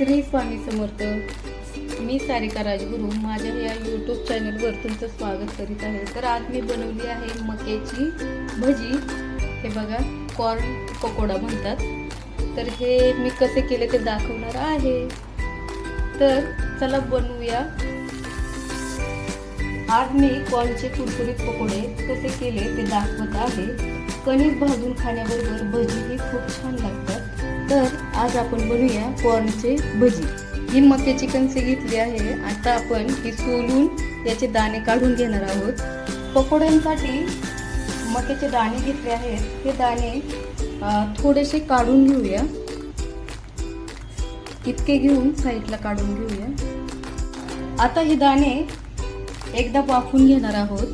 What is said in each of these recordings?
श्री स्वामी समर्थ मी सारिका राजगुरू माझ्या या यूट्यूब चॅनलवर तुमचं स्वागत करीत आहे. तर आज मी बनवली आहे मक्याची भजी. हे बघा कॉर्न पकोडा म्हणतात. तर हे मी कसे केले ते दाखवणार आहे. तर चला बनवूया. आज मी कॉर्नचे कुरकुरीत पकोडे कसे केले ते दाखवत आहे. कणिक भाजून खाण्याबरोबर भजी ही खूप छान लागतात. तर आज आपण बनवूया कॉर्नचे भजी. ही मक्याची कणसे घेतली आहे. आता आपण ही सोलून याचे दाणे काढून घेणार आहोत. पकोड्यांसाठी मक्याचे दाणे घेतले आहेत. हे दाणे थोडेसे काढून घेऊया. इतके घेऊन साईडला काढून घेऊया. आता हे दाणे एकदा वाफून घेणार आहोत.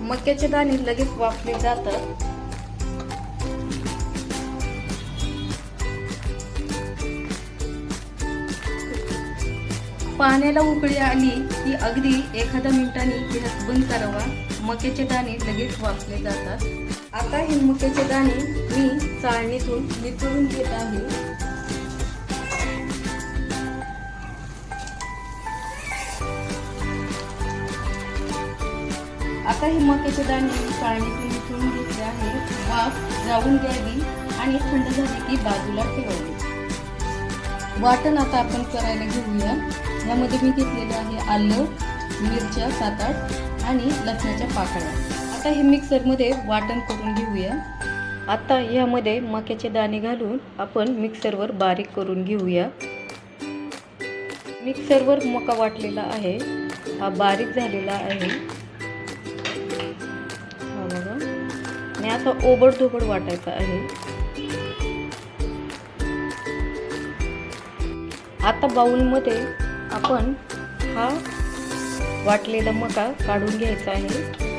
मक्याचे दाणे लगेच वाफले जातात. पाण्याला उकळी आली की अगदी एखाद्या मिनिटाने गॅस बंद करावा. मक्याचे दाणे लगेच वापले जातात. आता हे मक्याचे दाणे मी चाळणीतून निचळून घेत आहे. आता हे मक्याचे दाणे मी चाळणीतून निचळून घेतले आहे. वाफ जाऊन घ्यावी आणि थंड झाली की बाजूला ठेवावी. वाटण आता आपण करायला घेऊया. यामध्ये मी घेतलेलं आहे आलं मिरच्या सात आठ आणि लसणाच्या पाकळ्या. आता हे मिक्सरमध्ये वाटण करून घेऊया. आता यामध्ये मक्याचे दाणे घालून आपण मिक्सरवर बारीक करून घेऊया. मिक्सरवर मका वाटलेला आहे. हा बारीक झालेला आहे. हा बघा. आणि असा ओबडधोबड वाटायचा आहे. आता बाऊलमध्ये आपण हा वाटलेला मका काढून घ्यायचा आहे.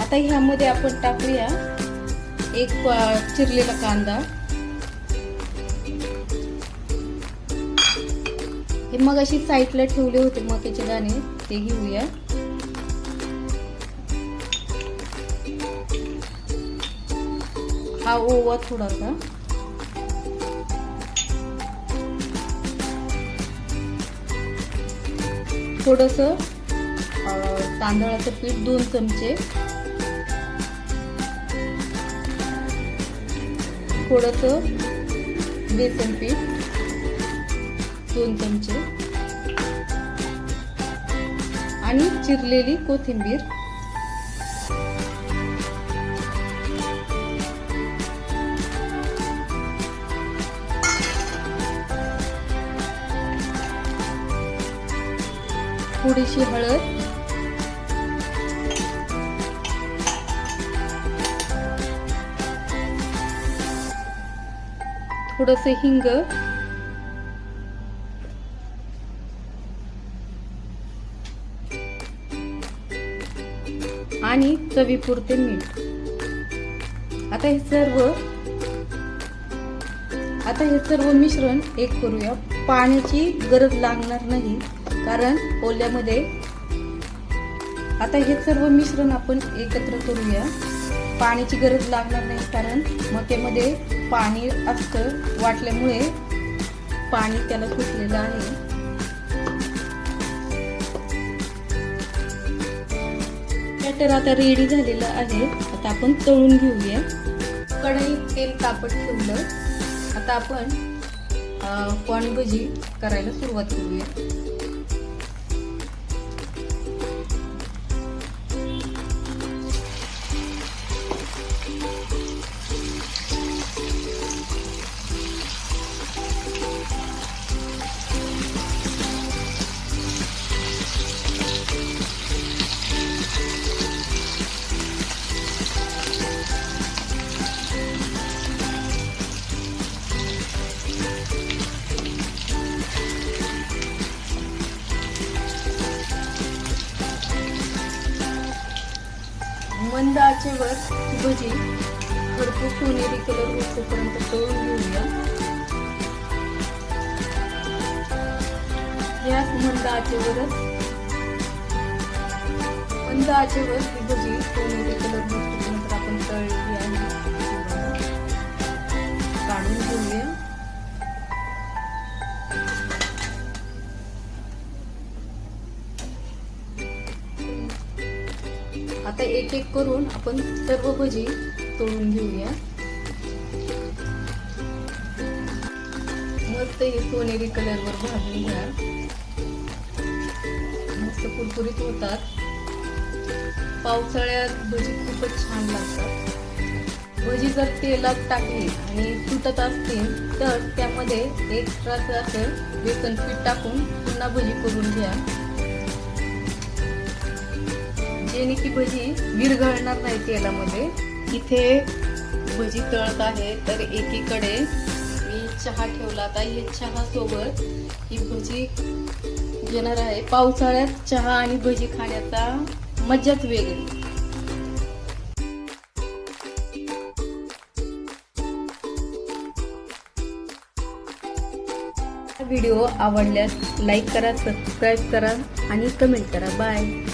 आता ह्यामध्ये आपण टाकूया एक चिरलेला कांदा. हे मग अशी साईडला ठेवले होते मक्याचे दाणे ते घेऊया. हा ओवा थोडासा. थोडस तांदळाचं पीठ दोन चमचे. थोडस बेसन पीठ दोन चमचे. आणि चिरलेली कोथिंबीर. थोडीशी हळद. थोडस हिंग. आणि चवीपुरते मीठ. आता हे सर्व आता हे सर्व मिश्रण एक करूया. पाण्याची गरज लागणार नाही. कारण ओल्यामध्ये आता हे सर्व मिश्रण आपण एकत्र करूया. पाण्याची गरज लागणार नाही कारण मक्यामध्ये पाणी असतं. वाटल्यामुळे पाणी त्याला सुटलेलं आहे. बॅटर आता रेडी झालेलं आहे. आता आपण तळून घेऊया. कढईत तेल तापत ठेवलं. आता आपण कॉर्न भजी करायला सुरुवात करूया. मंद आचेवर भजी भरपूर सोनेरी कलर होईपर्यंत तळून घेऊया. याच मंद आचेवरच मंद आचेवर ही भजी सोनेरी कलर आता एक एक करून आपण सर्व भजी तोडून घेऊया. मस्त हे सोनेरी कलरवर भाजून घ्या. मस्त कुरकुरीत होतात. पावसाळ्यात भजी खूपच छान लागतात. भजी जर तेलात टाकली आणि तुटत असतील तर त्यामध्ये एक्स्ट्राचं असं बेसन पीठ टाकून पुन्हा भजी करून घ्या. जेणे की भजी विरघळणार नाही तेलामध्ये. इथे भजी तळत आहे तर एकीकडे मी चहा ठेवला. आता हे चहा सोबत ही भजी घेणार आहे. पावसाळ्यात चहा आणि भजी खाण्याचा मजाच वेगळी. व्हिडिओ आवडल्यास लाईक करा सबस्क्राईब करा आणि कमेंट करा. बाय.